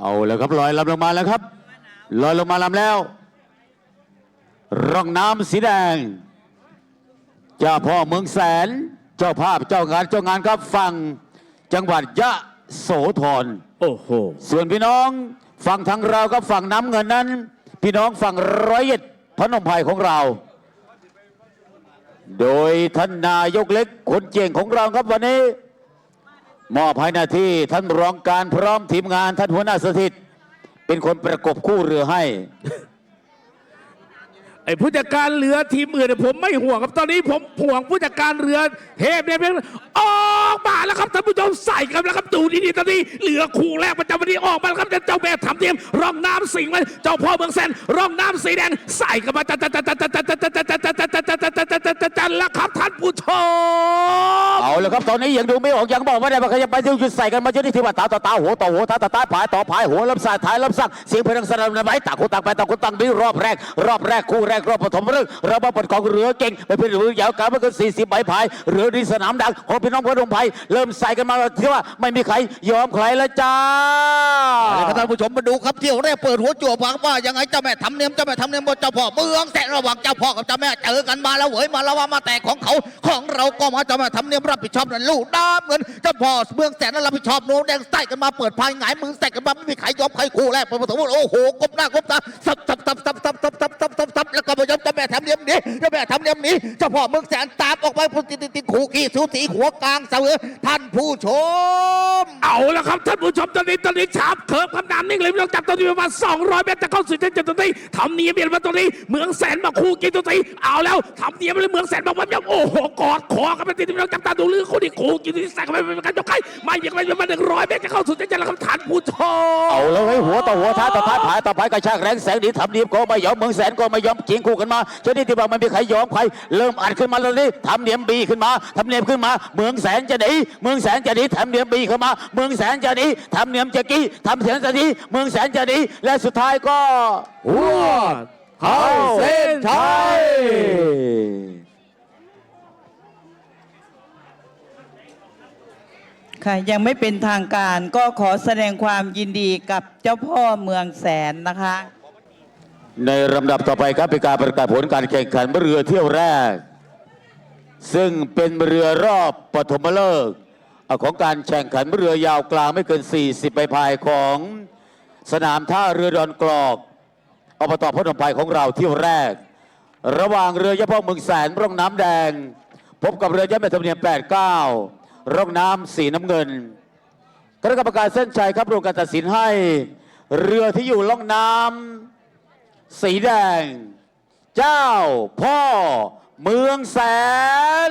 เอาแล้วครับลอยลำลงมาแล้วครับลอยลงมาลำแล้ว ร่องน้ำสีแดง เจ้าพ่อเมืองแสน เจ้าภาพเจ้างานเจ้างานครับฝั่งจังหวัดยะโสธรโอ้โหส่วนพี่น้องฝั่งทางเรากับฝั่งน้ำเงินนั้น พี่น้องฝั่งร้อยเอ็ดพนมไพรของเรา โดยท่านนายกเล็กคนเก่งของเราครับวันนี้ มอบให้หน้าที่ท่านรองการพร้อมทีมงานท่านหัวหน้าสถิต เป็นคนประกบคู่เรือให้ ไอ้ผู้จัดการเรือทีมอื่นเนี่ยผมไม่ห่วงครับตอนนี้ผมห่วงผู้จัดการเรือเทพเนี่ยเพียงออกมาแล้วครับท่านผู้ชมใส่กันแล้วครับดูดีๆตอนนี้เรือคู่แรกประจำวันนี้ออกมาแล้วครับเจ้าแม่ทำเทียมร่องน้ำสิงห์ไว้เจ้าพ่อเมืองแสนร่องน้ำสีแดงใส่กันมาจัดจัดจัดจัดจัดจัดจัดจัดจัดจัดจัดจัดจัดจัดจัดจัดจัดแล้วครับท่านผู้ชม เอาเลยครับตอนนี้ยังดูไม่ออกยังบอกไม่ได้ว่าใครจะไปที่จุดใส่กันมาจนที่ที่ว่าตาต่อตาหัวต่อหัวตาต่อตาผายต่อผายหัวลำสายท้ายลำสักเสียงเพลงสนั่นไหวต่างคนต่างไปต่างคนต่างดีรอบแรก รอบแรกคู่แรกรอบปฐมฤกษ์เรามาเปิดกองเรือเก่งไปเป็นเรือยาวการไม่เกิน40ใบพายเรือดีสนามดังของพี่น้องพระดงไพเริ่มใส่กันมาที่ว่าไม่มีใครยอมใครแล้วจ้าครับท่านผู้ชมมาดูครับเที่ยวแรกเปิดหัวจั่วฟังว่ายังไงเจ้าแม่ทำเนียมเจ้าแม่ทำเนียมบนเจ้าพ่อเมืองแสนระหว่างเจ้าพ่อกับเจ้าแม่เจอกันมาแล้วเหวยมาแล้วว่ามาแต่ของเขาของเราก็มาเจ้าแม่ทำเนียมรับผิดชอบนั่นลูกน้ำเงินเจ้าพ่อเมืองแสนนั้นรับผิดชอบโน้แดงใส่กันมาเปิดภายหงายมือใส่กันมาไม่มีใครยอมใครคู่แรกเป็นผสมโอ้โหกบหน้ากบตาสับสับสับสับสับสับสับสับสับสับแล้วก็มาย ทำเนียมนี้เจ้าแม่ทำเนียมนี้เจ้าพ่อเมืองแสนตามออกไปพุ่ติติดติดขู่ขี้สูสีหัวกลางเสมอท่านผู้ชม เอาละครับท่านผู้ชมตอนนี้ตอนนี้ชาบเคิร์ฟคำนามนิ่งเลยไม่ต้องจับตอนนี้ประมาณ200 เมตรจะเข้าสู่เส้นจุดตรงนี้ทำเนียมเปลี่ยนมาตรงนี้เมืองแสนมาคู่กินตรงนี้เอาแล้วทำเนียมเลยเมืองแสนมาวันยังโอ้โหกอดคอกันไปติดไม่ต้องจับตาดูลือคู่นี้คู่กินตรงนี้ใส่กันไปเป็นการยกไข่ไม่ยังไม่ประมาณ100เมตรจะเข้าสู่เส้นจุดแล้วครับท่านผู้ชมเอาแล้วให้หัวต่อหัวท้าต่อท้าผายต่อผายกระชากแรงแสงดีทำดีก็ไม่ยอมเมืองแสนก็ไม่ยอมเคียงคู่กันมาจนที่ที่ว่าไม่มีใครยอมใคร เริ่มอัดขึ้นมาแล้วนี่ทำเนียมบีขึ้นมาทำเนียมขึ้นมา เมืองแสนจะหนีเมืองแสนจะหนีทำเนียมบีเข้ามา เมืองแสนจะหนีทำเนียมจะกี้ทำเสียงจะหนีเมืองแสนจะหนีและสุดท้ายก็หัวเข้าเส้นชัยค่ะยังไม่เป็นทางการก็ขอแสดงความยินดีกับเจ้าพ่อเมืองแสนนะคะ ในลำดับต่อไปครับเป็นการประกาศผลการแข่งขันเรือเที่ยวแรก ซึ่งเป็นเรือรอบปฐมฤกษ์ของการแข่งขันเรือยาวกลางไม่เกิน 40ใบพายของสนามท่าเรือดอนกรอกอบตพนมไพรของเราเที่ยวแรก ระหว่างเรือยะพ่อเมืองแสนร่องน้ำแดง พบกับเรือยะแม่ธรรมเนียม89 ร่องน้ำสีน้ำเงินคณะกรรมการเส้นชัยครับรวมการตัดสินให้ เรือที่อยู่ล่องน้ำ สีแดง เจ้าพ่อเมืองแสน